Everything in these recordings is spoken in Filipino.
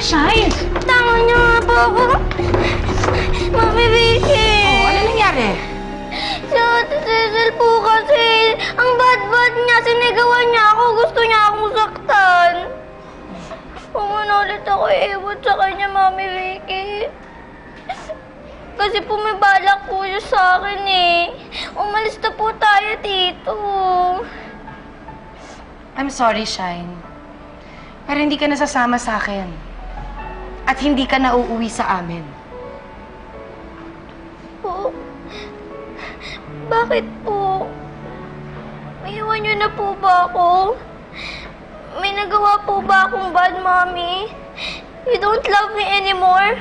Shine? Tama niyo nga po ako. Vicky. Oh, ano nangyari? Ate Cecil po kasi, ang bad-bad niya, sinigawan niya ako, gusto niya akong saktan. Pumunta ulit ako iiwan sa kanya, Mami Vicky. Kasi po may balak po siya sa akin eh. Umalis na po tayo dito. I'm sorry, Shine. Pero hindi ka nasasama sa akin. At hindi ka nauuwi sa amin. Po? Bakit po? Iwan niyo na po ba ako? May nagawa po ba akong bad, Mommy? You don't love me anymore?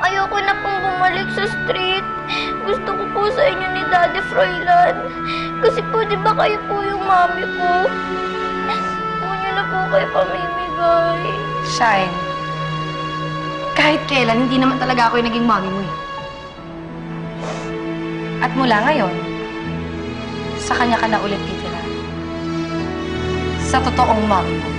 Ayoko na pong bumalik sa street. Gusto ko po sa inyo ni Daddy Froilan. Kasi po, di ba kayo po yung mami ko? Huwag niyo na po kayo pamimigay. Shine. Kahit kailan, hindi naman talaga ako yung naging mommy mo eh. At mula ngayon, sa kanya ka na ulit titira. Sa totoong mommy mo.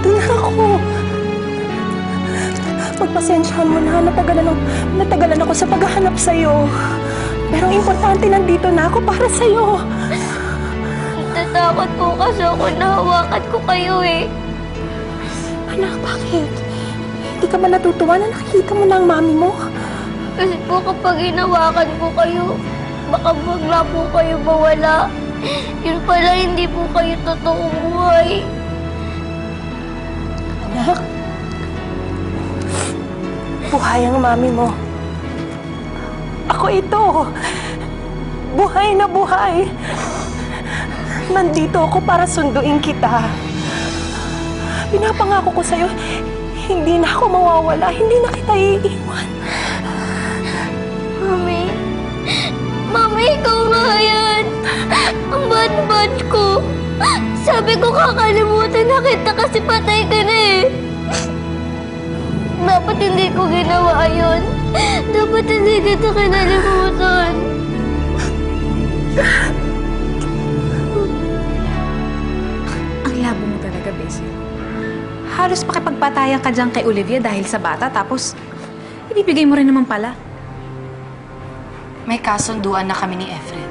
Nandito na ako. Pagpasensyahan mo na, natagalan ako, natagalan ako sa paghahanap sa'yo. Pero ang importante, nandito na ako para sa'yo. Natatakot po kasi ako na hawakan ko kayo eh. Anak, bakit? Hindi ka ba natutuwa na nakikita mo na ang mami mo? Kasi po kapag hinawakan ko kayo, baka bigla po kayo mawala. Yun pala, hindi po kayo totoong buhay. Anak, buhay ang mami mo. Ako ito. Buhay na buhay. Nandito ako para sunduin kita. Pinapangako ko sa'yo, hindi na ako mawawala, hindi na kita iiwan. Mami, Mami, ikaw nga yan. Ang bad-bad ko. Sabi ko kakalimutan na kita kasi patay ka na eh. Dapat hindi ko ginawa yun. Dapat hindi kita kinalimutan. Ang labo mo talaga, Bessie. Halos pakipagpatayan ka dyan kay Olivia dahil sa bata, tapos ibibigay mo rin naman pala. May kasunduan na kami ni Efren.